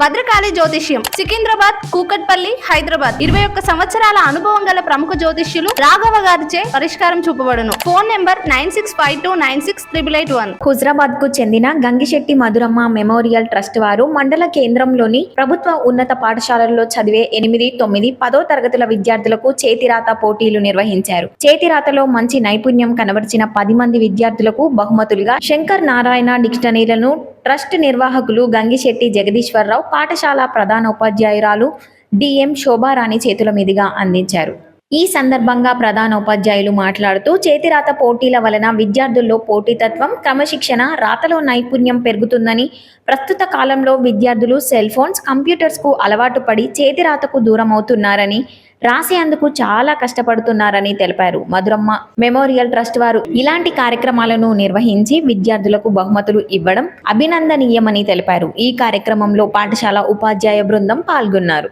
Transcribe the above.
భద్రకాళి జ్యోతిష్యం సికింద్రాబాద్ కూకట్పల్లి హైదరాబాద్. ఇరవై ఒక్క సంవత్సరాల అనుభవం గల ప్రముఖ జ్యోతిష్యులు రాఘవ గారిచే పరిష్కారం చూపబడును. Phone number nine six five two nine six triple eight one. హుజరాబాద్కు చెందిన గంగిశెట్టి మధురమ్మ మెమోరియల్ ట్రస్ట్ వారు మండల కేంద్రంలోని ప్రభుత్వ ఉన్నత పాఠశాలల్లో చదివే ఎనిమిది తొమ్మిది పదో తరగతుల విద్యార్థులకు చేతిరాత పోటీలు నిర్వహించారు. చేతిరాతలో మంచి నైపుణ్యం కనబరిచిన పది మంది విద్యార్థులకు బహుమతులుగా శంకర్ నారాయణ డిక్షనరీలను ట్రస్ట్ నిర్వాహకులు గంగిశెట్టి జగదీశ్వరరావు పాఠశాల ప్రధానోపాధ్యాయురాలు డిఎం శోభారాణి చేతుల మీదుగా అందించారు. ఈ సందర్భంగా ప్రధాన ఉపాధ్యాయులు మాట్లాడుతూ చేతిరాత పోటీల వలన విద్యార్థుల్లో పోటీతత్వం క్రమశిక్షణ రాతలో నైపుణ్యం పెరుగుతుందని ప్రస్తుత కాలంలో విద్యార్థులు సెల్ ఫోన్స్ కంప్యూటర్స్కు అలవాటు పడి చేతిరాతకు దూరం అవుతున్నారని రాసేందుకు చాలా కష్టపడుతున్నారని తెలిపారు. మధురమ్మ మెమోరియల్ ట్రస్ట్ వారు ఇలాంటి కార్యక్రమాలను నిర్వహించి విద్యార్థులకు బహుమతులు ఇవ్వడం అభినందనీయమని తెలిపారు. ఈ కార్యక్రమంలో పాఠశాల ఉపాధ్యాయ బృందం పాల్గొన్నారు.